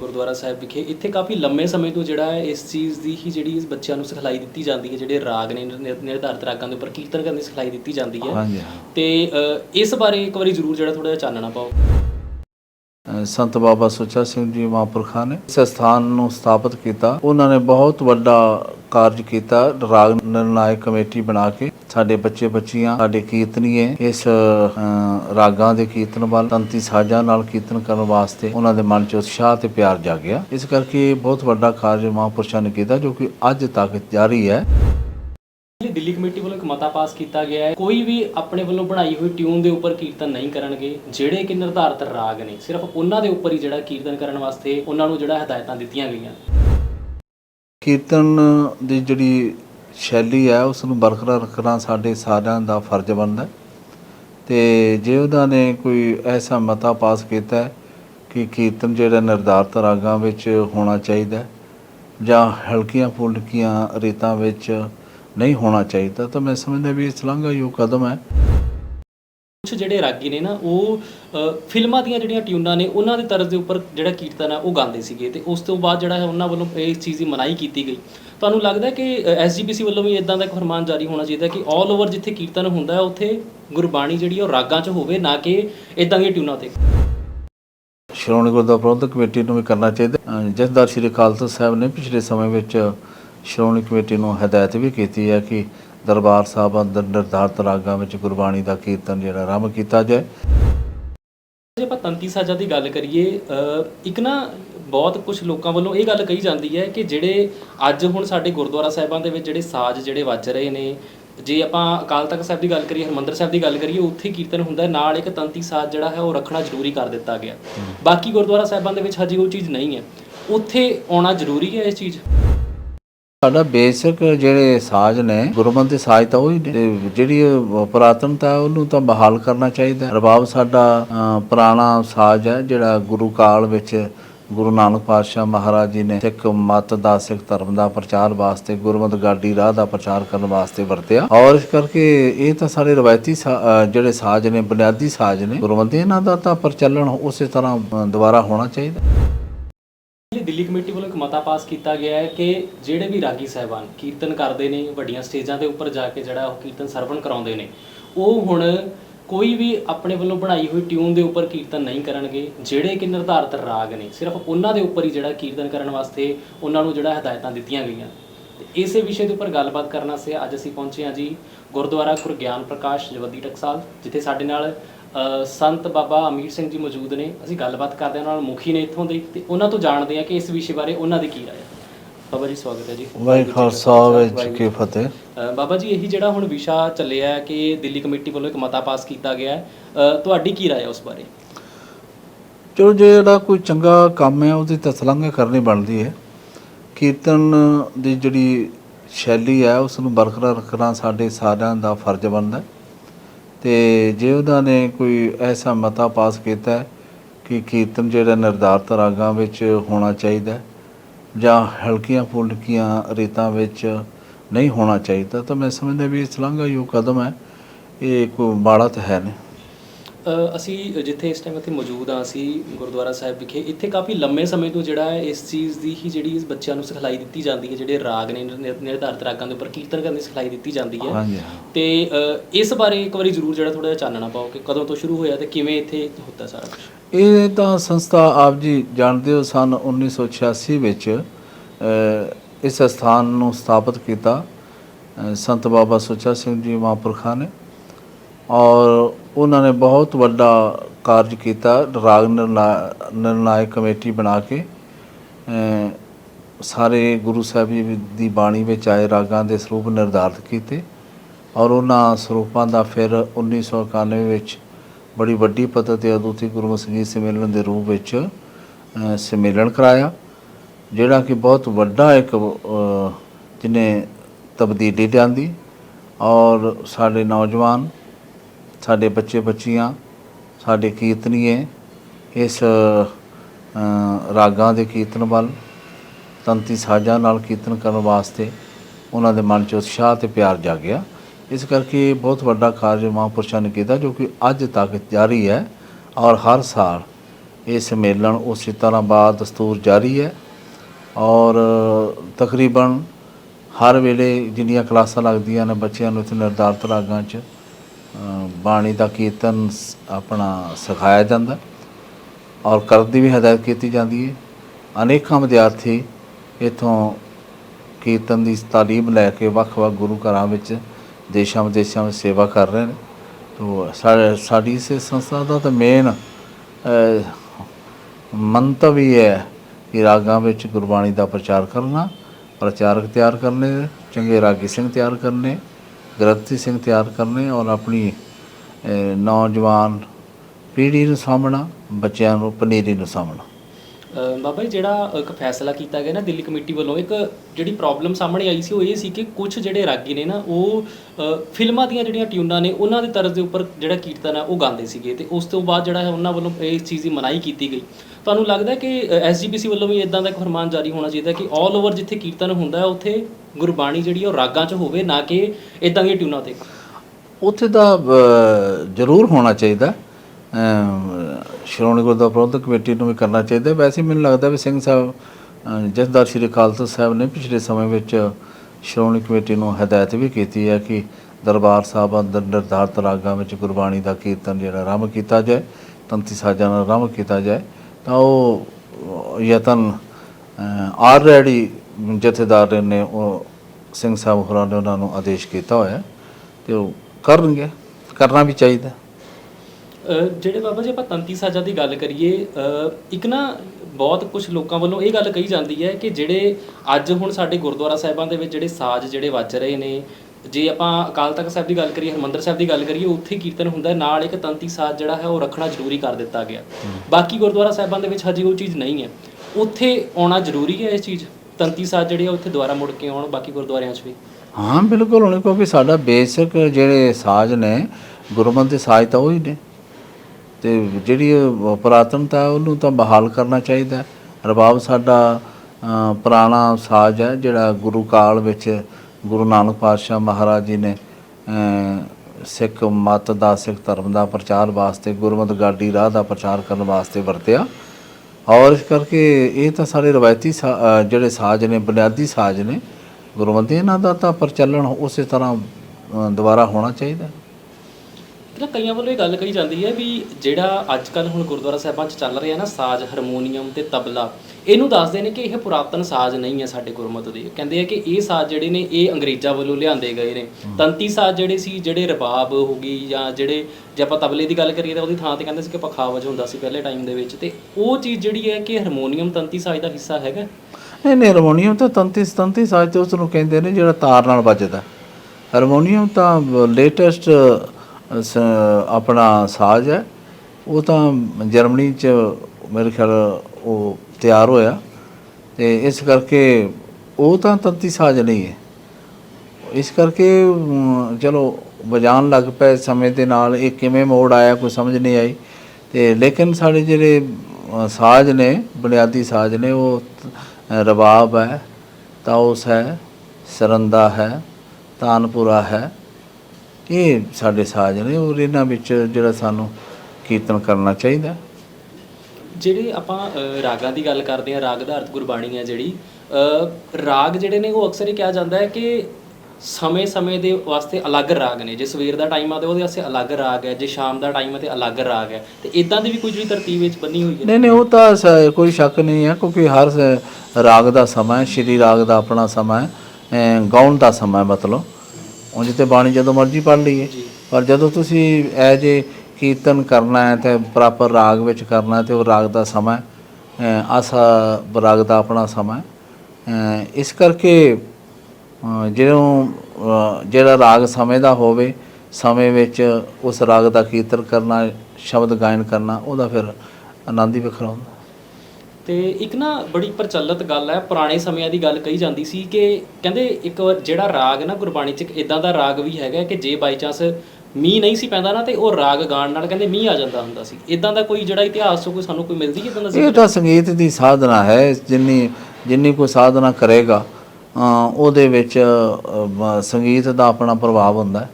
ਗੁਰਦੁਆਰਾ ਸਾਹਿਬ ਵਿਖੇ ਇੱਥੇ ਕਾਫੀ ਲੰਮੇ ਸਮੇਂ ਤੋਂ ਜਿਹੜਾ ਹੈ ਇਸ ਚੀਜ਼ ਦੀ ਹੀ ਜਿਹੜੀ ਇਸ ਬੱਚਿਆਂ ਨੂੰ ਸਿਖਲਾਈ ਦਿੱਤੀ ਜਾਂਦੀ ਹੈ ਜਿਹੜੇ ਰਾਗ ਨੇ ਨਿਰ- ਨਿਰਧਾਰਿਤ ਰਾਗਾਂ ਦੇ ਉੱਪਰ ਕੀਰਤਨ ਕਰਨ ਦੀ ਸਿਖਲਾਈ ਦਿੱਤੀ ਜਾਂਦੀ ਹੈ। ਹਾਂਜੀ ਹਾਂ। ਤੇ ਅ, ਇਸ ਬਾਰੇ ਇੱਕ ਵਾਰੀ ਜ਼ਰੂਰ ਜਿਹੜਾ ਥੋੜਾ ਜਿਹਾ ਚਾਨਣਾ ਪਾਓ। ਅ, ਸੰਤ ਬਾਬਾ ਸੁੱਚਾ ਸਿੰਘ ਜੀ ਮਹਾਂਪੁਰਖਾਂ ਨੇ ਇਸ ਸਥਾਨ ਨੂੰ ਸਥਾਪਿਤ ਕੀਤਾ। ਉਹਨਾਂ ਨੇ ਬਹੁਤ ਵੱਡਾ ਕਾਰਜ ਕੀਤਾ ਰਾਗ ਨਿਰਣਾਇਕ ਕਮੇਟੀ ਬਣਾ ਕੇ। ਸਾਡੇ ਬੱਚੇ ਬੱਚੀਆਂ ਸਾਡੇ ਕੀਰਤਨੀਏ ਇਸ ਰਾਗਾਂ ਦੇ ਕੀਰਤਨ ਵੱਲ ਤੰਤੀ ਸਾਜ਼ਾਂ ਨਾਲ ਕੀਰਤਨ ਕਰਨ ਵਾਸਤੇ ਉਹਨਾਂ ਦੇ ਮਨ 'ਚ ਉਤਸ਼ਾਹ ਤੇ ਪਿਆਰ ਜਾਗਿਆ। ਇਸ ਕਰਕੇ ਬਹੁਤ ਵੱਡਾ ਕਾਰਜ ਮਹਾਂਪੁਰਸ਼ਾਂ ਨੇ ਕੀਤਾ ਜੋ ਕਿ ਅੱਜ ਤੱਕ ਜਾਰੀ ਹੈ। ਦਿੱਲੀ ਕਮੇਟੀ ਵੱਲੋਂ ਇੱਕ ਮਤਾ ਪਾਸ ਕੀਤਾ ਗਿਆ ਹੈ। ਕੋਈ ਵੀ ਆਪਣੇ ਵੱਲੋਂ ਬਣਾਈ ਹੋਈ ਟਿਊਨ ਦੇ ਉੱਪਰ ਕੀਰਤਨ ਨਹੀਂ ਕਰਨਗੇ ਜਿਹੜੇ ਕਿ ਨਿਰਧਾਰਿਤ ਰਾਗ ਨੇ। ਸਿਰਫ ਉਹਨਾਂ ਦੇ ਉੱਪਰ ਹੀ ਜਿਹੜਾ ਕੀਰਤਨ ਕਰਨ ਵਾਸਤੇ ਉਹਨਾਂ ਨੂੰ ਜਿਹੜਾ ਹਦਾਇਤਾਂ ਦਿੱਤੀਆਂ ਗਈਆਂ। ਕੀਰਤਨ ਦੀ ਜਿਹੜੀ ਸ਼ੈਲੀ ਹੈ ਉਸ ਨੂੰ ਬਰਕਰਾਰ ਰੱਖਣਾ ਸਾਡੇ ਸਾਰਿਆਂ ਦਾ ਫਰਜ਼ ਬਣਦਾ ਹੈ। ਤੇ ਜੇ ਉਹਨਾਂ ਨੇ ਕੋਈ ਐਸਾ ਮਤਾ ਪਾਸ ਕੀਤਾ ਹੈ ਕਿ ਕੀਰਤਨ ਜਿਹੜਾ ਨਿਰਧਾਰਤ ਰਾਗਾਂ ਵਿੱਚ ਹੋਣਾ ਚਾਹੀਦਾ ਜਾਂ ਹਲਕੀਆਂ ਫੁਲਕੀਆਂ ਰੀਤਾਂ ਵਿੱਚ ਨਹੀਂ ਹੋਣਾ ਚਾਹੀਦਾ, ਤਾਂ ਮੈਂ ਸਮਝਦਾ ਵੀ ਇਹ ਸ਼ਲਾਘਾਯੋਗ ਕਦਮ ਹੈ। ਕੁਝ ਜਿਹੜੇ ਰਾਗੀ ਨੇ ਨਾ, ਉਹ ਫਿਲਮਾਂ ਦੀਆਂ ਜਿਹੜੀਆਂ ਟਿਊਨਾਂ ਨੇ, ਉਹਨਾਂ ਦੇ ਤਰਜ਼ ਦੇ ਉੱਪਰ ਜਿਹੜਾ ਕੀਰਤਨ ਹੈ, ਉਹ ਗਾਉਂਦੇ ਸੀਗੇ। ਤੇ ਉਸ ਤੋਂ ਬਾਅਦ ਜਿਹੜਾ ਹੈ, ਉਹਨਾਂ ਵੱਲੋਂ ਇਸ ਚੀਜ਼ ਦੀ ਮਨਾਹੀ ਕੀਤੀ ਗਈ। ਤੁਹਾਨੂੰ ਲੱਗਦਾ ਕਿ ਐਸਜੀਪੀਸੀ ਵੱਲੋਂ ਵੀ ਇਦਾਂ ਦਾ ਇੱਕ ਫਰਮਾਨ ਜਾਰੀ ਹੋਣਾ ਚਾਹੀਦਾ ਕਿ 올 ਓਵਰ ਜਿੱਥੇ ਕੀਰਤਨ ਹੁੰਦਾ ਹੈ ਉੱਥੇ ਗੁਰਬਾਣੀ ਜਿਹੜੀ ਉਹ ਰਾਗਾਂ 'ਚ ਹੋਵੇ ਨਾ ਕਿ ਇਦਾਂ ਦੀਆਂ ਟਿਊਨਾਂ ਤੇ? ਸ਼੍ਰੋਮਣੀ ਗੁਰਦੁਆਰਾ ਪ੍ਰਬੰਧਕ ਕਮੇਟੀ ਨੂੰ ਵੀ ਕਰਨਾ ਚਾਹੀਦਾ। ਜਥੇਦਾਰ ਸ੍ਰੀ ਤਖਤ ਸਾਹਿਬ ਨੇ ਪਿਛਲੇ ਸਮੇਂ ਵਿੱਚ ਸ਼੍ਰੋਮਣੀ ਕਮੇਟੀ ਨੂੰ ਹਦਾਇਤ ਵੀ ਕੀਤੀ ਹੈ ਕਿ ਦਰਬਾਰ ਸਾਹਿਬ ਅੰਦਰ ਨਿਰਧਾਰਤ ਰਾਗਾਂ ਵਿੱਚ ਗੁਰਬਾਣੀ ਦਾ ਕੀਰਤਨ ਜਿਹੜਾ ਆਰੰਭ ਕੀਤਾ ਜਾਏ। ਜੇ ਆਪਾਂ ਤੰਤੀ ਸਾਜਾ ਦੀ ਗੱਲ ਕਰੀਏ ਇੱਕ ਨਾ ਬਹੁਤ ਕੁਝ ਲੋਕਾਂ ਵੱਲੋਂ ਇਹ ਗੱਲ ਕਹੀ ਜਾਂਦੀ ਹੈ ਕਿ ਜਿਹੜੇ ਅੱਜ ਹੁਣ ਸਾਡੇ ਗੁਰਦੁਆਰਾ ਸਾਹਿਬਾਂ ਦੇ ਵਿੱਚ ਜਿਹੜੇ ਸਾਜ਼ ਜਿਹੜੇ ਵੱਜ ਰਹੇ ਨੇ ਜੇ ਆਪਾਂ ਅਕਾਲ ਤਖਤ ਸਾਹਿਬ ਦੀ ਗੱਲ ਕਰੀਏ ਹਰਮੰਦਰ ਸਾਹਿਬ ਦੀ ਗੱਲ ਕਰੀਏ ਉੱਥੇ ਕੀਰਤਨ ਹੁੰਦਾ ਹੈ, ਨਾਲ ਇੱਕ ਤੰਤੀ ਸਾਜ਼ ਜਿਹੜਾ ਹੈ ਉਹ ਰੱਖਣਾ ਜ਼ਰੂਰੀ ਕਰ ਦਿੱਤਾ ਗਿਆ। ਬਾਕੀ ਗੁਰਦੁਆਰਾ ਸਾਹਿਬਾਂ ਦੇ ਵਿੱਚ ਹਜੇ ਉਹ ਚੀਜ਼ ਨਹੀਂ ਹੈ। ਉੱਥੇ ਆਉਣਾ ਜ਼ਰੂਰੀ ਹੈ ਇਸ ਚੀਜ਼? ਸਾਡਾ ਬੇਸਿਕ ਜਿਹੜੇ ਸਾਜ਼ ਨੇ ਗੁਰਮਤਿ ਦੇ ਸਾਜ਼ ਤਾਂ ਉਹੀ ਨੇ ਤੇ ਜਿਹੜੀ ਹੈ, ਉਹਨੂੰ ਤਾਂ ਬਹਾਲ ਕਰਨਾ ਚਾਹੀਦਾ ਹੈ। ਰਬਾਬ ਸਾਡਾ ਪੁਰਾਣਾ ਸਾਜ਼ ਹੈ ਜਿਹੜਾ ਗੁਰੂ ਕਾਲ ਵਿੱਚ ਗੁਰੂ ਨਾਨਕ ਪਾਤਸ਼ਾਹ ਮਹਾਰਾਜ ਜੀ ਨੇ ਸਿੱਖ ਮਤ ਦਾ, ਸਿੱਖ ਧਰਮ ਦਾ ਪ੍ਰਚਾਰ ਵਾਸਤੇ, ਗੁਰਮਤਿ ਗਾਡੀ ਰਾਹ ਦਾ ਪ੍ਰਚਾਰ ਕਰਨ ਵਾਸਤੇ ਵਰਤਿਆ। ਔਰ ਇਸ ਕਰਕੇ ਇਹ ਤਾਂ ਸਾਰੇ ਰਵਾਇਤੀ ਜਿਹੜੇ ਸਾਜ਼ ਨੇ, ਬੁਨਿਆਦੀ ਸਾਜ਼ ਨੇ, ਗੁਰਮਤਿ ਇਹਨਾਂ ਦਾ ਤਾਂ ਪ੍ਰਚਲਨ ਉਸੇ ਤਰ੍ਹਾਂ ਦੁਬਾਰਾ ਹੋਣਾ ਚਾਹੀਦਾ। ਦਿੱਲੀ ਕਮੇਟੀ ਵੱਲੋਂ ਇੱਕ ਮਤਾ ਪਾਸ ਕੀਤਾ ਗਿਆ ਹੈ ਕਿ ਜਿਹੜੇ ਵੀ ਰਾਗੀ ਸਾਹਿਬਾਨ ਕੀਰਤਨ ਕਰਦੇ ਨੇ, ਵੱਡੀਆਂ ਸਟੇਜਾਂ ਦੇ ਉੱਪਰ ਜਾ ਕੇ ਜਿਹੜਾ ਉਹ ਕੀਰਤਨ ਸਰਵਣ ਕਰਾਉਂਦੇ ਨੇ, ਉਹ ਹੁਣ ਕੋਈ ਵੀ ਆਪਣੇ ਵੱਲੋਂ ਬਣਾਈ ਹੋਈ ਟਿਊਨ ਦੇ ਉੱਪਰ ਕੀਰਤਨ ਨਹੀਂ ਕਰਨਗੇ, ਜਿਹੜੇ ਕਿ ਨਿਰਧਾਰਤ ਰਾਗ ਨੇ, ਸਿਰਫ ਉਹਨਾਂ ਦੇ ਉੱਪਰ ਹੀ ਜਿਹੜਾ ਕੀਰਤਨ ਕਰਨ ਵਾਸਤੇ ਉਹਨਾਂ ਨੂੰ ਜਿਹੜਾ ਹਦਾਇਤਾਂ ਦਿੱਤੀਆਂ ਗਈਆਂ। ਤੇ ਇਸੇ ਵਿਸ਼ੇ ਦੇ ਉੱਪਰ ਗੱਲਬਾਤ ਕਰਨ ਵਾਸਤੇ ਅੱਜ ਅਸੀਂ ਪਹੁੰਚੇ ਹਾਂ ਜੀ ਗੁਰਦੁਆਰਾ ਗੁਰਗਿਆਨ ਪ੍ਰਕਾਸ਼ ਜਵੱਦੀ ਟਕਸਾਲ, ਜਿੱਥੇ ਸਾਡੇ ਨਾਲ ਸੰਤ ਬਾਬਾ ਅਮੀਰ ਸਿੰਘ ਜੀ ਮੌਜੂਦ ਨੇ। ਅਸੀਂ ਗੱਲਬਾਤ ਕਰਦੇ ਹਾਂ, ਉਹਨਾਂ ਨਾਲ ਮੁਖੀ ਨੇ ਇੱਥੋਂ ਦੇ, ਤੇ ਉਹਨਾਂ ਤੋਂ ਜਾਣਦੇ ਹਾਂ ਕਿ ਇਸ ਵਿਸ਼ੇ ਬਾਰੇ ਉਹਨਾਂ ਦੀ ਕੀ ਰਾਏ ਹੈ ਬਾਬਾ ਜੀ ਸਵਾਗਤ ਹੈ ਜੀ। ਵਾਹਿਗੁਰੂ ਜੀ ਕਾ ਖਾਲਸਾ ਵਾਹਿਗੁਰੂ ਜੀ ਕੀ ਫਤਿਹ। ਅ, ਬਾਬਾ ਜੀ ਇਹੀ ਜਿਹੜਾ ਹੁਣ ਵਿਸ਼ਾ ਚੱਲਿਆ ਹੈ ਕਿ ਦਿੱਲੀ ਕਮੇਟੀ ਵੱਲੋਂ ਇੱਕ ਮਤਾ ਪਾਸ ਕੀਤਾ ਗਿਆ ਹੈ ਅ, ਤੁਹਾਡੀ ਕੀ ਰਾਏ ਹੈ ਉਸ ਬਾਰੇ? ਚਲੋ ਜੇ ਜਿਹੜਾ ਕੋਈ ਚੰਗਾ ਕੰਮ ਹੈ ਉਹਦੀ ਤਾਂ ਸ਼ਲਾਘਾ ਕਰਨੀ ਬਣਦੀ ਹੈ। ਕੀਰਤਨ ਦੀ ਜਿਹੜੀ ਸ਼ੈਲੀ ਹੈ ਉਸ ਨੂੰ ਬਰਕਰਾਰ ਰੱਖਣਾ ਸਾਡੇ ਸਾਰਿਆਂ ਦਾ ਫਰਜ਼ ਬਣਦਾ ਹੈ। ਤੇ ਜੇ ਉਹਨਾਂ ਨੇ ਕੋਈ ਐਸਾ ਮਤਾ ਪਾਸ ਕੀਤਾ ਹੈ ਕਿ ਕੀਰਤਨ ਜਿਹੜਾ ਨਿਰਧਾਰਤ ਰਾਗਾਂ ਵਿੱਚ ਹੋਣਾ ਚਾਹੀਦਾ ਹੈ ਜਾਂ ਹਲਕੀਆਂ ਫੁਲਕੀਆਂ ਰੀਤਾਂ ਵਿੱਚ ਨਹੀਂ ਹੋਣਾ ਚਾਹੀਦਾ ਤਾਂ ਮੈਂ ਸਮਝਦਾ ਵੀ ਇਹ ਸ਼ਲਾਘਾਯੋਗ ਕਦਮ ਹੈ। ਇਹ ਕੋਈ ਮਾੜਾ ਤਾਂ ਹੈ ਨਹੀਂ ਅਸੀਂ ਜਿੱਥੇ ਇਸ ਟਾਈਮ ਇੱਥੇ ਮੌਜੂਦ ਹਾਂ ਅਸੀਂ ਗੁਰਦੁਆਰਾ ਸਾਹਿਬ ਵਿਖੇ ਇੱਥੇ ਕਾਫੀ ਲੰਮੇ ਸਮੇਂ ਤੋਂ ਜਿਹੜਾ ਹੈ ਇਸ ਚੀਜ਼ ਦੀ ਹੀ ਜਿਹੜੀ ਇਸ ਬੱਚਿਆਂ ਨੂੰ ਸਿਖਲਾਈ ਦਿੱਤੀ ਜਾਂਦੀ ਹੈ ਜਿਹੜੇ ਰਾਗ ਨੇ ਨਿਰ- ਨਿਰਧਾਰਿਤ ਰਾਗਾਂ ਦੇ ਉੱਪਰ ਕੀਰਤਨ ਕਰਨ ਦੀ ਸਿਖਲਾਈ ਦਿੱਤੀ ਜਾਂਦੀ ਹੈ। ਤੇ ਇਸ ਬਾਰੇ ਇੱਕ ਵਾਰੀ ਜ਼ਰੂਰ ਜਿਹੜਾ ਥੋੜਾ ਜਿਹਾ ਚਾਨਣਾ ਪਾਓ ਕਿ ਕਦੋਂ ਤੋਂ ਸ਼ੁਰੂ ਹੋਇਆ ਤੇ ਕਿਵੇਂ ਇੱਥੇ ਹੁੰਦਾ ਸਾਰਾ ਕੁਝ ਇਹ ਤਾਂ ਸੰਸਥਾ ਆਪ ਜੀ ਜਾਣਦੇ ਹੋ ਸਨ 1986 ਵਿੱਚ ਇਸ ਸਥਾਨ ਨੂੰ ਸਥਾਪਿਤ ਕੀਤਾ ਸੰਤ ਬਾਬਾ ਸੁੱਚਾ ਸਿੰਘ ਜੀ ਮਹਾਂਪੁਰਖਾਂ ਨੇ ਔਰ ਉਹਨਾਂ ਨੇ ਬਹੁਤ ਵੱਡਾ ਕਾਰਜ ਕੀਤਾ, ਰਾਗ ਨਿਰਣਾ- ਨਿਰਣਾਇਕ ਕਮੇਟੀ ਬਣਾ ਕੇ ਸਾਰੇ ਗੁਰੂ ਸਾਹਿਬ ਜੀ ਦੀ ਬਾਣੀ ਵਿੱਚ ਆਏ ਰਾਗਾਂ ਦੇ ਸਰੂਪ ਨਿਰਧਾਰਤ ਕੀਤੇ ਔਰ ਉਹਨਾਂ ਸਰੂਪਾਂ ਦਾ ਫਿਰ 1991 ਵਿੱਚ ਬੜੀ ਵੱਡੀ ਪੱਧਰ ਤੇ ਅਦੁੱਤੀ ਗੁਰਮਤਿ ਸੰਗੀਤ ਸੰਮੇਲਨ ਦੇ ਰੂਪ ਵਿੱਚ ਸੰਮੇਲਨ ਕਰਾਇਆ, ਜਿਹੜਾ ਕਿ ਬਹੁਤ ਵੱਡਾ ਇੱਕ ਜਿਹਨੇ ਤਬਦੀਲੀ ਲਿਆਂਦੀ ਔਰ ਸਾਡੇ ਨੌਜਵਾਨ, ਸਾਡੇ ਬੱਚੇ ਬੱਚੀਆਂ, ਸਾਡੇ ਕੀਰਤਨੀਏ ਇਸ ਰਾਗਾਂ ਦੇ ਕੀਰਤਨ ਵੱਲ, ਤੰਤੀ ਸਾਜ਼ਾਂ ਨਾਲ ਕੀਰਤਨ ਕਰਨ ਵਾਸਤੇ ਉਹਨਾਂ ਦੇ ਮਨ 'ਚ ਉਤਸ਼ਾਹ ਤੇ ਪਿਆਰ ਜਾਗਿਆ। ਇਸ ਕਰਕੇ ਇਹ ਬਹੁਤ ਵੱਡਾ ਕਾਰਜ ਮਹਾਂਪੁਰਸ਼ਾਂ ਨੇ ਕੀਤਾ ਜੋ ਕਿ ਅੱਜ ਤੱਕ ਜਾਰੀ ਹੈ ਔਰ ਹਰ ਸਾਲ ਇਹ ਸੰਮੇਲਨ ਉਸੇ ਤਰ੍ਹਾਂ ਬਾਅਦ ਦਸਤੂਰ ਜਾਰੀ ਹੈ ਔਰ ਤਕਰੀਬਨ ਹਰ ਵੇਲੇ ਜਿੰਨੀਆਂ ਕਲਾਸਾਂ ਲੱਗਦੀਆਂ ਨੇ ਬੱਚਿਆਂ ਨੂੰ ਇੱਥੇ ਨਿਰਧਾਰਤ ਰਾਗਾਂ 'ਚ ਬਾਣੀ ਦਾ ਕੀਰਤਨ ਆਪਣਾ ਸਿਖਾਇਆ ਜਾਂਦਾ ਔਰ ਕਰਨ ਦੀ ਵੀ ਹਦਾਇਤ ਕੀਤੀ ਜਾਂਦੀ ਹੈ। ਅਨੇਕਾਂ ਵਿਦਿਆਰਥੀ ਇਥੋਂ ਕੀਰਤਨ ਦੀ ਤਾਲੀਮ ਲੈ ਕੇ ਵੱਖ-ਵੱਖ ਗੁਰੂ ਘਰਾਂ ਵਿੱਚ ਦੇਸ਼ਾਂ ਵਿਦੇਸ਼ਾਂ ਵਿੱਚ ਸੇਵਾ ਕਰ ਰਹੇ ਨੇ। ਤੋ ਸਾ- ਸਾਡੀ ਇਸ ਸੰਸਥਾ ਦਾ ਤਾਂ ਮੇਨ ਮੰਤਵ ਹੀ ਹੈ ਕਿ ਰਾਗਾਂ ਵਿੱਚ ਗੁਰਬਾਣੀ ਦਾ ਪ੍ਰਚਾਰ ਕਰਨਾ, ਪ੍ਰਚਾਰਕ ਤਿਆਰ ਕਰਨੇ, ਚੰਗੇ ਰਾਗੀ ਸਿੰਘ ਤਿਆਰ ਕਰਨੇ, ਗ੍ਰੰਥੀ ਸਿੰਘ ਤਿਆਰ ਕਰਨੇ ਔਰ ਆਪਣੀ ਨੌਜਵਾਨ ਪੀੜ੍ਹੀ ਨੂੰ ਸਾਹਮਣਾ ਬੱਚਿਆਂ ਨੂੰ, ਪਨੀਰੀ ਨੂੰ ਸਾਹਮਣਾ ਬਾਬਾ ਜੀ, ਜਿਹੜਾ ਇੱਕ ਫੈਸਲਾ ਕੀਤਾ ਗਿਆ ਨਾ ਦਿੱਲੀ ਕਮੇਟੀ ਵੱਲੋਂ, ਇੱਕ ਜਿਹੜੀ ਪ੍ਰੋਬਲਮ ਸਾਹਮਣੇ ਆਈ ਸੀ, ਉਹ ਇਹ ਸੀ ਕਿ ਕੁਝ ਜਿਹੜੇ ਰਾਗੀ ਨੇ ਨਾ, ਉਹ ਫਿਲਮਾਂ ਦੀਆਂ ਜਿਹੜੀਆਂ ਟਿਊਨਾਂ ਨੇ, ਉਹਨਾਂ ਦੇ ਤਰਜ਼ ਦੇ ਉੱਪਰ ਜਿਹੜਾ ਕੀਰਤਨ ਆ, ਉਹ ਗਾਉਂਦੇ ਸੀਗੇ ਤੇ ਉਸ ਤੋਂ ਬਾਅਦ ਜਿਹੜਾ ਹੈ, ਉਹਨਾਂ ਵੱਲੋਂ ਇਸ ਚੀਜ਼ ਦੀ ਮਨਾਹੀ ਕੀਤੀ ਗਈ। ਤੁਹਾਨੂੰ ਲੱਗਦਾ ਹੈ ਕਿ ਐਸਜੀਪੀਸੀ ਵੱਲੋਂ ਵੀ ਇਦਾਂ ਦਾ ਇੱਕ ਫਰਮਾਨ ਜਾਰੀ ਹੋਣਾ ਚਾਹੀਦਾ ਕਿ ਆਲ ਓਵਰ ਜਿੱਥੇ ਕੀਰਤਨ ਹੁੰਦਾ ਹੈ, ਉੱਥੇ ਗੁਰਬਾਣੀ ਜਿਹੜੀ ਹੈ ਉਹ ਰਾਗਾਂ 'ਚ ਹੋਵੇ, ਨਾ ਕਿ ਇਦਾਂ ਦੀਆਂ ਟਿਊਨਾਂ ਤੇ। ਉੱਥੇ ਦਾ ਜ਼ਰੂਰ ਹੋਣਾ ਚਾਹੀਦਾ। ਸ਼੍ਰੋਮਣੀ ਗੁਰਦੁਆਰਾ ਪ੍ਰਬੰਧਕ ਕਮੇਟੀ ਨੂੰ ਵੀ ਕਰਨਾ ਚਾਹੀਦਾ। ਵੈਸੇ ਮੈਨੂੰ ਲੱਗਦਾ ਵੀ ਸਿੰਘ ਸਾਹਿਬ ਅ, ਜਥੇਦਾਰ ਸ਼੍ਰੀ ਅਕਾਲ ਤਖਤ ਸਾਹਿਬ ਨੇ ਪਿਛਲੇ ਸਮੇਂ ਵਿੱਚ ਸ਼੍ਰੋਮਣੀ ਕਮੇਟੀ ਨੂੰ ਹਦਾਇਤ ਵੀ ਕੀਤੀ ਹੈ ਕਿ ਦਰਬਾਰ ਸਾਹਿਬ ਅੰਦਰ ਨਿਰਧਾਰਤ ਰਾਗਾਂ ਵਿੱਚ ਗੁਰਬਾਣੀ ਦਾ ਕੀਰਤਨ ਜਿਹੜਾ ਆਰੰਭ ਕੀਤਾ ਜਾਏ ਤੰਤੀ ਸਾਜਾਂ ਨਾਲ ਆਰੰਭ ਕੀਤਾ ਜਾਏ ਤਾਂ ਉਹ ਅ, ਯਤਨ ਆਲਰੇਡੀ ਜਥੇਦਾਰ ਨੇ ਉਹ ਸਿੰਘ ਸਾਹਿਬ ਹੋਰਾਂ ਨੇ ਉਹਨਾਂ ਨੂੰ ਆਦੇਸ਼ ਕੀਤਾ ਹੋਇਆ ਹੈ ਤੇ ਉਹ ਕਰਨਗੇ ਕਰਨਾ ਵੀ ਚਾਹੀਦਾ। ਜਿਹੜੇ ਬਾਬਾ ਜੀ ਆਪਾਂ ਤੰਤੀ ਸਾਜਾ ਦੀ ਗੱਲ ਕਰੀਏ ਇੱਕ ਨਾ ਬਹੁਤ ਕੁਝ ਲੋਕਾਂ ਵੱਲੋਂ ਇਹ ਗੱਲ ਕਹੀ ਜਾਂਦੀ ਹੈ ਕਿ ਜਿਹੜੇ ਅੱਜ ਹੁਣ ਸਾਡੇ ਗੁਰਦੁਆਰਾ ਸਾਹਿਬਾਂ ਦੇ ਵਿੱਚ ਜਿਹੜੇ ਸਾਜ਼ ਜਿਹੜੇ ਵੱਜ ਰਹੇ ਨੇ ਜੇ ਆਪਾਂ ਅਕਾਲ ਤਖਤ ਸਾਹਿਬ ਦੀ ਗੱਲ ਕਰੀਏ ਹਰਮੰਦਰ ਸਾਹਿਬ ਦੀ ਗੱਲ ਕਰੀਏ ਉੱਥੇ ਕੀਰਤਨ ਹੁੰਦਾ ਨਾਲ ਇੱਕ ਤੰਤੀ ਸਾਜ਼ ਜਿਹੜਾ ਹੈ ਉਹ ਰੱਖਣਾ ਜ਼ਰੂਰੀ ਕਰ ਦਿੱਤਾ ਗਿਆ। ਬਾਕੀ ਗੁਰਦੁਆਰਾ ਸਾਹਿਬਾਂ ਦੇ ਵਿੱਚ ਹਜੇ ਉਹ ਚੀਜ਼ ਨਹੀਂ ਹੈ। ਉੱਥੇ ਆਉਣਾ ਜ਼ਰੂਰੀ ਹੈ ਇਹ ਚੀਜ਼? ਤੰਤੀ ਸਾਜ਼ ਜਿਹੜੇ ਆ ਉੱਥੇ ਦੁਬਾਰਾ ਮੁੜ ਕੇ ਆਉਣ ਬਾਕੀ ਗੁਰਦੁਆਰਿਆਂ 'ਚ ਵੀ? ਹਾਂ ਬਿਲਕੁਲ ਹੁਣ ਕਿਉਂਕਿ ਸਾਡਾ ਬੇਸਿਕ ਜਿਹੜੇ ਸਾਜ਼ ਨੇ ਗੁਰਮਤਿ ਦੇ ਸਾਜ਼ ਤਾਂ ਉਹੀ ਨੇ। ਤੇ ਜਿਹੜੀ ਪੁਰਾਤਨਤਾ ਉਹਨੂੰ ਤਾਂ ਬਹਾਲ ਕਰਨਾ ਚਾਹੀਦਾ ਰਬਾਬ ਸਾਡਾ ਪੁਰਾਣਾ ਸਾਜ਼ ਹੈ, ਜਿਹੜਾ ਗੁਰੂ ਕਾਲ ਵਿੱਚ ਗੁਰੂ ਨਾਨਕ ਪਾਤਸ਼ਾਹ ਮਹਾਰਾਜ ਜੀ ਨੇ ਸਿੱਖ ਮਤ ਦਾ, ਸਿੱਖ ਧਰਮ ਦਾ ਪ੍ਰਚਾਰ ਵਾਸਤੇ, ਗੁਰਮਤਿ ਗਾਡੀ ਰਾਹ ਦਾ ਪ੍ਰਚਾਰ ਕਰਨ ਵਾਸਤੇ ਵਰਤਿਆ। ਔਰ ਇਸ ਕਰਕੇ ਇਹ ਤਾਂ ਸਾਰੇ ਰਵਾਇਤੀ ਸਾ- ਜਿਹੜੇ ਸਾਜ਼ ਨੇ, ਬੁਨਿਆਦੀ ਸਾਜ਼ ਨੇ, ਗੁਰਮਤਿ ਇਹਨਾਂ ਦਾ ਤਾਂ ਪ੍ਰਚਲਨ ਉਸੇ ਤਰ੍ਹਾਂ ਦੁਬਾਰਾ ਹੋਣਾ ਚਾਹੀਦਾ ਨਾ ਕਈਆਂ ਵੱਲੋਂ ਇਹ ਗੱਲ ਕਹੀ ਜਾਂਦੀ ਹੈ ਵੀ ਜਿਹੜਾ ਅੱਜ ਕੱਲ ਹੁਣ ਗੁਰਦੁਆਰਾ ਸਾਹਿਬਾਂ 'ਚ ਚੱਲ ਰਿਹਾ ਨਾ ਸਾਜ਼ ਹਾਰਮੋਨੀਅਮ ਤੇ ਤਬਲਾ ਇਹਨੂੰ ਦੱਸਦੇ ਨੇ ਕਿ ਇਹ ਪੁਰਾਤਨ ਸਾਜ਼ ਨਹੀਂ ਹੈ ਸਾਡੇ ਗੁਰਮਤਿ ਦੇ। ਕਹਿੰਦੇ ਆ ਕਿ ਇਹ ਸਾਜ਼ ਜਿਹੜੇ ਨੇ ਇਹ ਅੰਗਰੇਜ਼ਾਂ ਵੱਲੋਂ ਲਿਆਂਦੇ ਗਏ ਨੇ। ਤੰਤੀ ਸਾਜ਼ ਜਿਹੜੇ ਸੀ ਜਿਹੜੇ ਰਬਾਬ ਹੋ ਗਈ ਜਾਂ ਜਿਹੜੇ ਜੇ ਆਪਾਂ ਤਬਲੇ ਦੀ ਗੱਲ ਕਰੀਏ ਤਾਂ ਉਹਦੀ ਥਾਂ ਤੇ ਕਹਿੰਦੇ ਸੀ ਕਿ ਪਖਾਵਜ ਹੁੰਦਾ ਸੀ ਪਹਿਲੇ ਟਾਈਮ ਦੇ ਵਿੱਚ। ਤੇ ਉਹ ਚੀਜ਼ ਜਿਹੜੀ ਹੈ ਕਿ ਹਾਰਮੋਨੀਅਮ ਤੰਤੀ ਸਾਜ਼ ਦਾ ਹਿੱਸਾ ਹੈਗਾ? ਨਹੀਂ ਨਹੀਂ ਹਾਰਮੋਨੀਅਮ ਤਾਂ ਤੰਤੀ ਤੰਤੀ ਸਾਜ਼ ਤੇ ਉਸ ਨੂੰ ਕਹਿੰਦੇ ਨੇ ਜਿਹੜਾ ਤਾਰ ਨਾਲ ਵੱਜਦਾ। ਹਾਰਮੋਨੀਅਮ ਤਾਂ ਲੇਟੈਸਟ ਆਪਣਾ ਸਾਜ਼ ਹੈ। ਉਹ ਤਾਂ ਜਰਮਨੀ ਚ ਮੇਰੇ ਖਿਆਲ ਉਹ ਤਿਆਰ ਹੋਇਆ। ਤੇ ਇਸ ਕਰਕੇ ਉਹ ਤਾਂ ਤੰਤੀ ਸਾਜ਼ ਨਹੀਂ ਹੈ। ਇਸ ਕਰਕੇ ਚਲੋ, ਵਜਾਉਣ ਲੱਗ ਪਏ ਸਮੇਂ ਦੇ ਨਾਲ, ਇਹ ਕਿਵੇਂ ਮੋੜ ਆਇਆ ਕੋਈ ਸਮਝ ਨਹੀਂ ਆਈ। ਤੇ ਲੇਕਿਨ ਸਾਡੇ ਜਿਹੜੇ ਸਾਜ਼ ਨੇ, ਬੁਨਿਆਦੀ ਸਾਜ਼ ਨੇ, ਉਹ ਰਬਾਬ ਹੈ, ਤਾਉਸ ਹੈ, ਸਰੰਦਾ ਹੈ, ਤਾਨਪੁਰਾ ਹੈ। ਇਹ ਸਾਡੇ ਸਾਜ਼ ਨੇ ਔਰ ਇਹਨਾਂ ਵਿੱਚ ਜਿਹੜਾ ਸਾਨੂੰ ਕੀਰਤਨ ਕਰਨਾ ਚਾਹੀਦਾ। ਜਿਹੜੇ ਆਪਾਂ ਅ, ਰਾਗਾਂ ਦੀ ਗੱਲ ਕਰਦੇ ਹਾਂ ਰਾਗ ਦਾ ਅਰਥ ਗੁਰਬਾਣੀ ਹੈ ਜਿਹੜੀ ਅ, ਰਾਗ ਜਿਹੜੇ ਨੇ ਉਹ ਅਕਸਰ ਇਹ ਕਿਹਾ ਜਾਂਦਾ ਹੈ ਕਿ ਸਮੇਂ-ਸਮੇਂ ਦੇ ਵਾਸਤੇ ਅਲੱਗ ਰਾਗ ਨੇ। ਜੇ ਸਵੇਰ ਦਾ ਟਾਈਮ ਆ ਤੇ ਉਹਦੇ ਵਾਸਤੇ ਅਲੱਗ ਰਾਗ ਹੈ ਜੇ ਸ਼ਾਮ ਦਾ ਟਾਈਮ ਹੈ ਤੇ ਅਲੱਗ ਰਾਗ ਹੈ। ਤੇ ਇਦਾਂ ਦੀ ਵੀ ਕੁਝ ਵੀ ਤਰਤੀਬ ਵਿੱਚ ਬੰਨੀ ਹੋਈ ਹੈ? ਨਹੀਂ ਨਹੀਂ ਉਹ ਤਾਂ ਸ- ਕੋਈ ਸ਼ੱਕ ਨਹੀਂ ਹੈ ਕਿਉਂਕਿ ਹਰ ਸ- ਰਾਗ ਦਾ ਸਮਾਂ ਹੈ ਸ਼੍ਰੀ ਰਾਗ ਦਾ ਆਪਣਾ ਸਮਾਂ ਹੈ ਅਮ ਗਾਉਣ ਦਾ ਸਮਾਂ ਹੈ ਮਤਲਬ। ਉਂਝ ਤੇ ਬਾਣੀ ਜਦੋਂ ਮਰਜ਼ੀ ਪੜ੍ਹ ਲਈਏ। ਪਰ ਜਦੋਂ ਤੁਸੀਂ ਇਹ ਜੇ ਕੀਰਤਨ ਕਰਨਾ ਹੈ ਤੇ ਪ੍ਰੋਪਰ ਰਾਗ ਵਿੱਚ ਕਰਨਾ ਤੇ ਉਹ ਰਾਗ ਦਾ ਸਮਾਂ ਆਸਾ ਰਾਗ ਦਾ ਆਪਣਾ ਸਮਾਂ ਇਸ ਕਰਕੇ ਜਦੋਂ ਜਿਹੜਾ ਰਾਗ ਸਮੇਂ ਦਾ ਹੋਵੇ ਸਮੇਂ ਵਿੱਚ ਉਸ ਰਾਗ ਦਾ ਕੀਰਤਨ ਕਰਨਾ ਸ਼ਬਦ ਗਾਇਨ ਕਰਨਾ ਉਹਦਾ ਫਿਰ ਆਨੰਦ ਹੀ ਵੱਖਰਾ ਹੁੰਦਾ। ਤੇ ਇੱਕ ਨਾ ਬੜੀ ਪ੍ਰਚਲਿਤ ਗੱਲ ਹੈ, ਪੁਰਾਣੇ ਸਮਿਆਂ ਦੀ ਗੱਲ ਕਹੀ ਜਾਂਦੀ ਸੀ ਕਿ ਕਹਿੰਦੇ ਇੱਕ ਜਿਹੜਾ ਰਾਗ ਨਾ ਗੁਰਬਾਣੀ 'ਚ ਇੱਕ ਇਦਾਂ ਦਾ ਰਾਗ ਵੀ ਹੈਗਾ ਕਿ ਜੇ ਬਾਈ ਚਾਂਸ ਮੀਂਹ ਨਹੀਂ ਸੀ ਪੈਂਦਾ ਨਾ ਤੇ ਉਹ ਰਾਗ ਗਾਣ ਨਾਲ ਕਹਿੰਦੇ ਮੀਂਹ ਆ ਜਾਂਦਾ ਹੁੰਦਾ ਸੀ। ਇਦਾਂ ਦਾ ਕੋਈ ਜਿਹੜਾ ਇਤਿਹਾਸ ਤੋਂ ਕੋਈ ਸਾਨੂੰ ਕੋਈ ਮਿਲਦੀ ਹੈ ਇਦਾਂ ਦਾ ਇਹ ਤਾਂ ਸੰਗੀਤ ਦੀ ਸਾਧਨਾ ਹੈ, ਜਿੰਨੀ ਜਿੰਨੀ ਕੋਈ ਸਾਧਨਾ ਕਰੇਗਾ ਉਹਦੇ ਵਿੱਚ ਸੰਗੀਤ ਦਾ ਆਪਣਾ ਪ੍ਰਭਾਵ ਹੁੰਦਾ ਹੈ।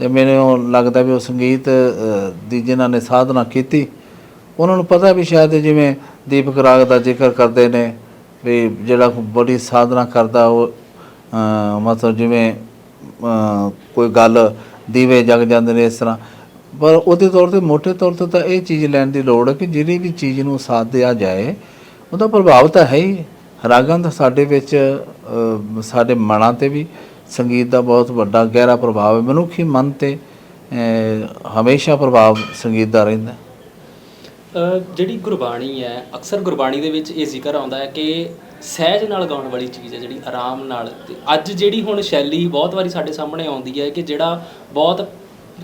ਤੇ ਮੈਨੂੰ ਲੱਗਦਾ ਵੀ ਉਹ ਸੰਗੀਤ ਦੀ ਜਿਨ੍ਹਾਂ ਨੇ ਸਾਧਨਾ ਕੀਤੀ, ਉਹਨਾਂ ਨੂੰ ਪਤਾ ਵੀ ਸ਼ਾਇਦ ਜਿਵੇਂ ਦੀਪਕ ਰਾਗ ਦਾ ਜ਼ਿਕਰ ਕਰਦੇ ਨੇ ਵੀ ਜਿਹੜਾ ਬੜੀ ਸਾਧਨਾ ਕਰਦਾ ਉਹ ਮਤਲਬ ਜਿਵੇਂ ਕੋਈ ਗੱਲ ਦੀਵੇ ਜਗ ਜਾਂਦੇ ਨੇ ਇਸ ਤਰ੍ਹਾਂ। ਪਰ ਉਹਦੇ ਤੌਰ ਤੇ ਮੋٹے ਤੌਰ ਤੇ ਤਾਂ ਇਹ ਚੀਜ਼ ਲੈਣ ਦੀ ਲੋੜ ਹੈ ਕਿ ਜਿਹੜੀ ਵੀ ਚੀਜ਼ ਨੂੰ ਸਾਧਿਆ ਜਾਏ, ਉਹਦਾ ਪ੍ਰਭਾਵ ਤਾਂ ਹੈ ਹੀ। ਰਾਗਾਂ ਦਾ ਸਾਡੇ ਵਿੱਚ ਸਾਡੇ ਮਨਾਂ ਤੇ ਵੀ, ਸੰਗੀਤ ਦਾ ਬਹੁਤ ਵੱਡਾ ਗਹਿਰਾ ਪ੍ਰਭਾਵ ਹੈ। ਮਨੁੱਖੀ ਮਨ ਤੇ ਹਮੇਸ਼ਾ ਪ੍ਰਭਾਵ ਸੰਗੀਤ ਦਾ ਰਹਿੰਦਾ ਜਿਹੜੀ ਗੁਰਬਾਣੀ ਹੈ, ਅਕਸਰ ਗੁਰਬਾਣੀ ਦੇ ਵਿੱਚ ਇਹ ਜ਼ਿਕਰ ਆਉਂਦਾ ਹੈ ਕਿ ਸਹਿਜ ਨਾਲ ਗਾਉਣ ਵਾਲੀ ਚੀਜ਼ ਹੈ ਜਿਹੜੀ ਆਰਾਮ ਨਾਲ ਤੇ ਅੱਜ ਜਿਹੜੀ ਹੁਣ ਸ਼ੈਲੀ ਬਹੁਤ ਵਾਰੀ ਸਾਡੇ ਸਾਹਮਣੇ ਆਉਂਦੀ ਹੈ ਕਿ ਜਿਹੜਾ ਬਹੁਤ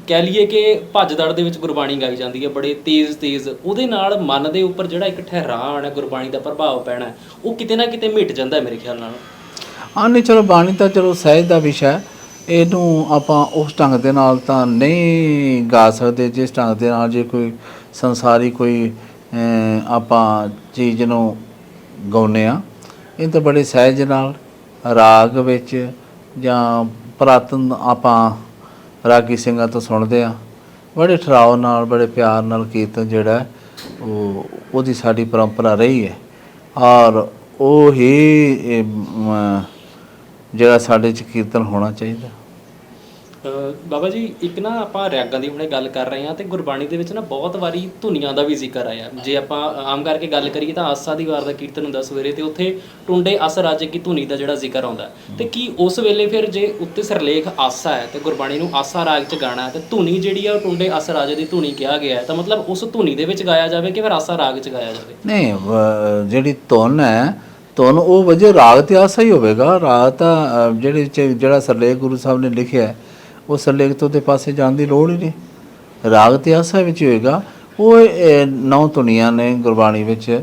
ਕਹਿ ਲਈਏ ਕਿ ਭੱਜ ਦੜ ਦੇ ਵਿੱਚ ਗੁਰਬਾਣੀ ਗਾਈ ਜਾਂਦੀ ਹੈ, ਬੜੇ ਤੇਜ਼ ਤੇਜ਼, ਉਹਦੇ ਨਾਲ ਮਨ ਦੇ ਉੱਪਰ ਜਿਹੜਾ ਇੱਕ ਠਹਿਰਾਣ ਹੈ, ਗੁਰਬਾਣੀ ਦਾ ਪ੍ਰਭਾਵ ਪੈਣਾ ਉਹ ਕਿਤੇ ਨਾ ਕਿਤੇ ਮਿਟ ਜਾਂਦਾ ਮੇਰੇ ਖਿਆਲ ਨਾਲ। ਹਾਂ, ਨਹੀਂ, ਚਲੋ ਬਾਣੀ ਤਾਂ ਚਲੋ ਸਹਿਜ ਦਾ ਵਿਸ਼ਾ ਹੈ। ਇਹਨੂੰ ਆਪਾਂ ਉਸ ਢੰਗ ਦੇ ਨਾਲ ਤਾਂ ਨਹੀਂ ਗਾ ਸਕਦੇ, ਜਿਸ ਢੰਗ ਦੇ ਨਾਲ ਜੇ ਕੋਈ ਸੰਸਾਰੀ ਕੋਈ ਆਪਾਂ ਚੀਜ਼ ਨੂੰ ਗਾਉਂਦੇ ਆ ਇਹ ਤਾਂ ਬੜੇ ਸਹਿਜ ਨਾਲ, ਰਾਗ ਵਿੱਚ ਜਾਂ ਪ੍ਰਾਤਨ ਆਪਾਂ ਰਾਗੀ ਸਿੰਘਾਂ ਤੋਂ ਸੁਣਦੇ ਆ ਬੜੇ ਠਰਾਓ ਨਾਲ, ਬੜੇ ਪਿਆਰ ਨਾਲ ਕੀਰਤਨ ਜਿਹੜਾ ਉਹ, ਉਹਦੀ ਸਾਡੀ ਪਰੰਪਰਾ ਰਹੀ ਹੈ। ਔਰ ਉਹ ਹੀ ਜਿਹੜਾ ਸਾਡੇ ਚ ਕੀਰਤਨ ਹੋਣਾ ਚਾਹੀਦਾ। ਬਾਬਾ ਜੀ, ਇੱਕ ਨਾ ਆਪਾਂ ਰਾਗਾਂ ਦੀ ਹੁਣੇ ਗੱਲ ਕਰ ਰਹੇ ਹਾਂ ਤੇ ਗੁਰਬਾਣੀ ਦੇ ਵਿੱਚ ਨਾ ਬਹੁਤ ਵਾਰੀ ਧੁਨੀਆਂ ਦਾ ਵੀ ਜ਼ਿਕਰ ਆਇਆ। ਜੇ ਆਪਾਂ ਆਮ ਕਰਕੇ ਗੱਲ ਕਰੀਏ ਤਾਂ ਆਸਾ ਦੀ ਵਾਰ ਦਾ ਕੀਰਤਨ ਹੁੰਦਾ ਸਵੇਰੇ ਤੇ ਉੱਥੇ ਟੁੰਡੇ ਅਸ ਰਾਜੇ ਕੀ ਧੁਨੀ ਦਾ ਜਿਹੜਾ ਜ਼ਿਕਰ ਆਉਂਦਾ ਤੇ ਕੀ ਉਸ ਵੇਲੇ ਫਿਰ ਜੇ ਉੱਤੇ ਸਰਲੇਖ ਆਸਾ ਹੈ ਤੇ ਗੁਰਬਾਣੀ ਨੂੰ ਆਸਾ ਰਾਗ ਚ ਗਾਣਾ ਹੈ ਤੇ ਧੁਨੀ ਜਿਹੜੀ ਆ ਉਹ ਟੁੰਡੇ ਅਸ ਰਾਜੇ ਦੀ ਧੁਨੀ ਕਿਹਾ ਗਿਆ ਹੈ, ਤਾਂ ਮਤਲਬ ਉਸ ਧੁਨੀ ਦੇ ਵਿੱਚ ਗਾਇਆ ਜਾਵੇ ਕਿ ਫਿਰ ਆਸਾ ਰਾਗ ਚ ਗਾਇਆ ਜਾਵੇ? ਨਹੀਂ ਜਿਹੜੀ ਧੁਨ ਹੈ, ਧੁਨ ਉਹ ਵਜੇ ਰਾਗ ਤੇ ਆਸਾ ਹੀ ਹੋਵੇਗਾ। ਰਾਗ ਤਾਂ ਜਿਹੜੇ ਜਿਹੜਾ ਸਰਲੇਖ ਗੁਰੂ ਸਾਹਿਬ ਨੇ ਲਿਖਿਆ ਉਹ ਸਰਲੇਖ ਤੋਂ ਤੇ ਪਾਸੇ ਜਾਣ ਦੀ ਲੋੜ ਹੀ ਨਹੀਂ। ਰਾਗ ਤੇ ਆਸਾ ਵਿੱਚ ਹੀ ਹੋਏਗਾ। ਉਹ ਨੌ ਧੁਨੀਆਂ ਨੇ ਗੁਰਬਾਣੀ ਵਿੱਚ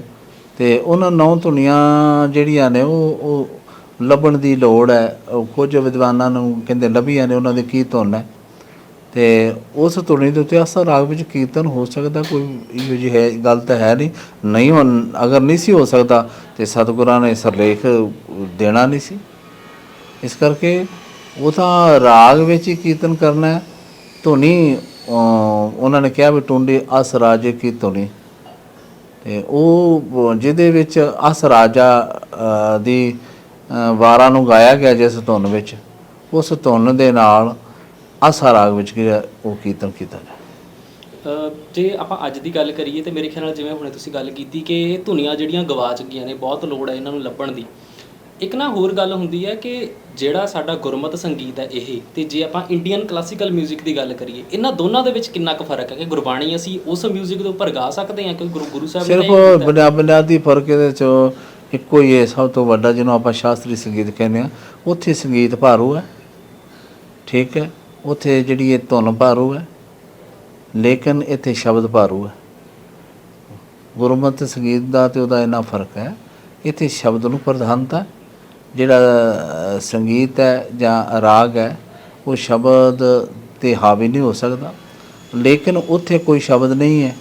ਤੇ ਉਹਨਾਂ ਨੌ ਧੁਨੀਆਂ ਜਿਹੜੀਆਂ ਨੇ ਉਹ ਉਹ ਲੱਭਣ ਦੀ ਲੋੜ ਹੈ। ਕੁਝ ਵਿਦਵਾਨਾਂ ਨੂੰ ਕਹਿੰਦੇ ਲੱਭੀਆਂ ਨੇ, ਉਹਨਾਂ ਦੇ ਕੀ ਧੁਨ ਹੈ ਤੇ ਉਸ ਧੁਨੀ ਦੇ ਉੱਤੇ ਆਸਾ ਰਾਗ ਵਿੱਚ ਕੀਰਤਨ ਹੋ ਸਕਦਾ, ਕੋਈ ਇਹੋ ਜਿਹੀ ਹੈ, ਗੱਲ ਤਾਂ ਹੈ ਨਹੀਂ। ਨਹੀਂ ਹੁਣ ਅਗਰ ਨਹੀਂ ਸੀ ਹੋ ਸਕਦਾ, ਤੇ ਸਤਿਗੁਰਾਂ ਨੇ ਸਰਲੇਖ ਦੇਣਾ ਨਹੀਂ ਸੀ। ਇਸ ਕਰਕੇ ਉਹ ਤਾਂ ਰਾਗ ਵਿੱਚ ਹੀ ਕੀਰਤਨ ਕਰਨਾ ਹੈ। ਧੁਨੀ ਉਹਨਾਂ ਨੇ ਕਿਹਾ ਵੀ ਟੁੰਡੀ ਅਸ ਰਾਜੇ ਕੀ ਧੁਨੀ। ਤੇ ਉਹ, ਜਿਹਦੇ ਵਿੱਚ ਅਸ ਰਾਜਾ ਦੀ ਵਾਰਾਂ ਨੂੰ ਗਾਇਆ ਗਿਆ ਜਿਸ ਧੁਨ ਵਿੱਚ, ਉਸ ਧੁਨ ਦੇ ਨਾਲ ਆਸਾ ਰਾਗ ਵਿੱਚ ਉਹ ਕੀਰਤਨ ਕੀਤਾ ਗਿਆ ਜੇ ਆਪਾਂ ਅੱਜ ਦੀ ਗੱਲ ਕਰੀਏ ਤੇ ਮੇਰੇ ਖਿਆਲ ਨਾਲ ਜਿਵੇਂ ਹੁਣੇ ਤੁਸੀਂ ਗੱਲ ਕੀਤੀ ਕਿ ਧੁਨੀਆਂ ਜਿਹੜੀਆਂ ਗਵਾਚ ਗਈਆਂ ਨੇ, ਬਹੁਤ ਲੋੜ ਹੈ ਇਹਨਾਂ ਨੂੰ ਲੱਭਣ ਦੀ। ਇੱਕ ਨਾ ਹੋਰ ਗੱਲ ਹੁੰਦੀ ਹੈ ਕਿ ਜਿਹੜਾ ਸਾਡਾ ਗੁਰਮਤ ਸੰਗੀਤ ਹੈ ਇਹ ਤੇ ਜੇ ਆਪਾਂ ਇੰਡੀਅਨ ਕਲਾਸੀਕਲ 뮤직 ਦੀ ਗੱਲ ਕਰੀਏ ਇਹਨਾਂ ਦੋਨਾਂ ਦੇ ਵਿੱਚ ਕਿੰਨਾ ਕੁ ਫਰਕ ਹੈ ਕਿ ਗੁਰਬਾਣੀ ਅਸੀਂ ਉਸ 뮤직 ਦੇ ਉੱਪਰ ਗਾ ਸਕਦੇ ਹਾਂ ਕਿ ਗੁਰੂ ਗੁਰੂ ਸਾਹਿਬ ਨੇ ਸਿਰਫ ਇਹ ਕੀਤਾ ਹੈ। ਬੁਨਿਆ- ਬੁਨਿਆਦੀ ਫਰਕ ਇਹਦੇ ਚ ਇੱਕੋ ਹੀ ਹੈ ਸਭ ਤੋਂ ਵੱਡਾ ਜਿਹਨੂੰ ਆਪਾਂ ਸ਼ਾਸਤਰੀ ਸੰਗੀਤ ਕਹਿੰਦੇ ਆ ਉੱਥੇ ਸੰਗੀਤ ਭਾਰੂ ਹੈ ਠੀਕ ਹੈ ਉੱਥੇ ਜਿਹੜੀ ਇਹ ਧੁਨ ਭਾਰੂ ਹੈ ਲੇਕਿਨ ਇੱਥੇ ਸ਼ਬਦ ਭਾਰੂ ਹੈ ਗੁਰਮਤਿ ਸੰਗੀਤ ਦਾ ਤੇ ਉਹਦਾ ਇੰਨਾ ਫਰਕ ਹੈ ਇੱਥੇ ਸ਼ਬਦ ਨੂੰ ਪ੍ਰਧਾਨਤਾ ਜਿਹੜਾ ਸੰਗੀਤ ਹੈ ਜਾਂ ਰਾਗ ਹੈ ਉਹ ਸ਼ਬਦ ਤੇ ਹਾਵੀ ਨਹੀਂ ਹੋ ਸਕਦਾ। ਲੇਕਿਨ ਉੱਥੇ ਕੋਈ ਸ਼ਬਦ ਨਹੀਂ ਹੈ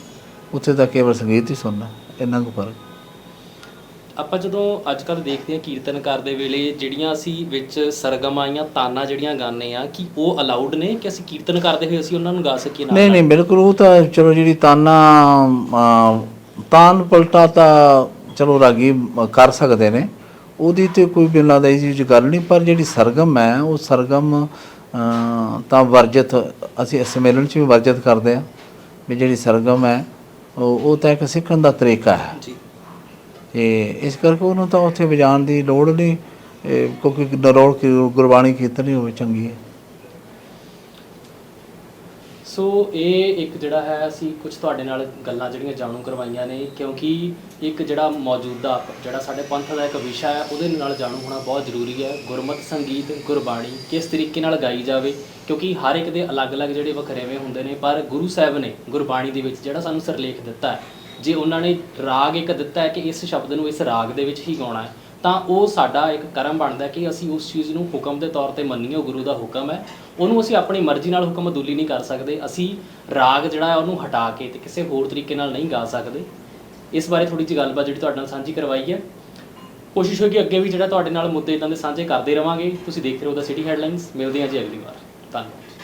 ਉੱਥੇ ਤਾਂ ਕੇਵਲ ਸੰਗੀਤ ਹੀ ਸੁਣਨਾ ਇੰਨਾ ਕੁ ਫ਼ਰਕ। ਆਪਾਂ ਜਦੋਂ ਅੱਜ ਕੱਲ ਦੇਖਦੇ ਹਾਂ ਕੀਰਤਨ ਕਰਦੇ ਵੇਲੇ ਜਿਹੜੀਆਂ ਅਸੀਂ ਵਿੱਚ ਸਰਗਮਾਂ ਜਾਂ ਤਾਨਾਂ ਜਿਹੜੀਆਂ ਗਾਉਂਦੇ ਆ ਕਿ ਉਹ ਅਲਾਉਡ ਨੇ ਕਿ ਅਸੀਂ ਕੀਰਤਨ ਕਰਦੇ ਹੋਏ ਅਸੀਂ ਉਹਨਾਂ ਨੂੰ ਗਾ ਸਕੀਏ ਨਾਲ? ਨਹੀਂ ਨਹੀਂ ਬਿਲਕੁਲ ਉਹ ਤਾਂ ਚਲੋ ਜਿਹੜੀ ਤਾਨਾ ਤਾਨ ਪਲਟਾ ਤਾਂ ਚਲੋ ਰਾਗੀ ਕਰ ਸਕਦੇ ਨੇ। ਉਹਦੀ ਤੇ ਕੋਈ ਬਿਨਾਂ ਦਾ ਇਹ ਜੀ ਗੱਲ ਨਹੀਂ ਪਰ ਜਿਹੜੀ ਸਰਗਮ ਹੈ ਉਹ ਸਰਗਮ ਤਾਂ ਵਰਜਿਤ ਅਸੀਂ ਸੰਮੇਲਨ ਚ ਵੀ ਵਰਜਿਤ ਕਰਦੇ ਆ ਵੀ ਜਿਹੜੀ ਸਰਗਮ ਹੈ ਉਹ ਉਹ ਤਾਂ ਇੱਕ ਸਿੱਖਣ ਦਾ ਤਰੀਕਾ ਹੈ। ਜੀ। ਤੇ ਇਸ ਕਰਕੇ ਉਹਨੂੰ ਤਾਂ ਉੱਥੇ ਵਜਾਉਣ ਦੀ ਲੋੜ ਨਹੀਂ ਕਿਉਂਕਿ ਨਰੋੜ ਕੀ ਗੁਰਬਾਣੀ ਕੀਰਤਨ ਹੀ ਹੋਵੇ ਚੰਗੀ ਹੈ। ਸੋ ਇਹ ਇੱਕ ਜਿਹੜਾ ਹੈ, ਅਸੀਂ ਕੁਝ ਤੁਹਾਡੇ ਨਾਲ ਗੱਲਾਂ ਜਿਹੜੀਆਂ ਜਾਣੂ ਕਰਵਾਈਆਂ ਨੇ, ਕਿਉਂਕਿ ਇੱਕ ਜਿਹੜਾ ਮੌਜੂਦਾ, ਜਿਹੜਾ ਸਾਡੇ ਪੰਥ ਦਾ ਇੱਕ ਵਿਸ਼ਾ ਹੈ, ਉਹਦੇ ਨਾਲ ਜਾਣੂ ਹੋਣਾ ਬਹੁਤ ਜ਼ਰੂਰੀ ਹੈ। ਗੁਰਮਤ, ਸੰਗੀਤ, ਗੁਰਬਾਣੀ ਕਿਸ ਤਰੀਕੇ ਨਾਲ ਗਾਈ ਜਾਵੇ, ਕਿਉਂਕਿ ਹਰ ਇੱਕ ਦੇ ਅਲੱਗ-ਅਲੱਗ ਜਿਹੜੇ ਵਖਰੇਵੇਂ ਹੁੰਦੇ ਨੇ, ਪਰ ਗੁਰੂ ਸਾਹਿਬ ਨੇ ਗੁਰਬਾਣੀ ਦੇ ਵਿੱਚ ਜਿਹੜਾ ਸਾਨੂੰ ਸਿਰਲੇਖ ਦਿੱਤਾ ਹੈ, ਜੇ ਉਹਨਾਂ ਨੇ ਰਾਗ ਇੱਕ ਦਿੱਤਾ ਹੈ ਕਿ ਇਸ ਸ਼ਬਦ ਨੂੰ ਇਸ ਰਾਗ ਦੇ ਵਿੱਚ ਹੀ ਗਾਉਣਾ ਹੈ ਤਾਂ ਉਹ ਸਾਡਾ ਇੱਕ ਕਰਮ ਬਣਦਾ ਕਿ ਅਸੀਂ ਉਸ ਚੀਜ਼ ਨੂੰ ਹੁਕਮ ਦੇ ਤੌਰ ਤੇ ਮੰਨੀਏ, ਉਹ ਗੁਰੂ ਦਾ ਹੁਕਮ ਹੈ। ਉਹਨੂੰ ਅਸੀਂ ਆਪਣੀ ਮਰਜ਼ੀ ਨਾਲ ਹੁਕਮ ਅਦੂਲੀ ਨਹੀਂ ਕਰ ਸਕਦੇ। ਅਸੀਂ ਰਾਗ ਜਿਹੜਾ ਹੈ ਉਹਨੂੰ ਹਟਾ ਕੇ ਤੇ ਕਿਸੇ ਹੋਰ ਤਰੀਕੇ ਨਾਲ ਨਹੀਂ ਗਾ ਸਕਦੇ। ਇਸ ਬਾਰੇ ਥੋੜੀ ਜਿਹੀ ਗੱਲਬਾਤ ਜਿਹੜੀ ਤੁਹਾਡੇ ਨਾਲ ਸਾਂਝੀ ਕਰਵਾਈ ਹੈ। ਕੋਸ਼ਿਸ਼ ਹੋਏਗੀ ਅੱਗੇ ਵੀ ਜਿਹੜਾ ਤੁਹਾਡੇ ਨਾਲ ਮੁੱਦੇ ਇਦਾਂ ਦੇ ਸਾਂਝੇ ਕਰਦੇ ਰਵਾਂਗੇ। ਤੁਸੀਂ ਦੇਖ ਰਹੇ ਹੋ ਦਾ ਸਿਟੀ ਹੈਡਲਾਈਨਸ ਮਿਲਦੇ ਹਾਂ ਜੀ ਅਗਲੀ ਵਾਰ। ਧੰਨਵਾਦ।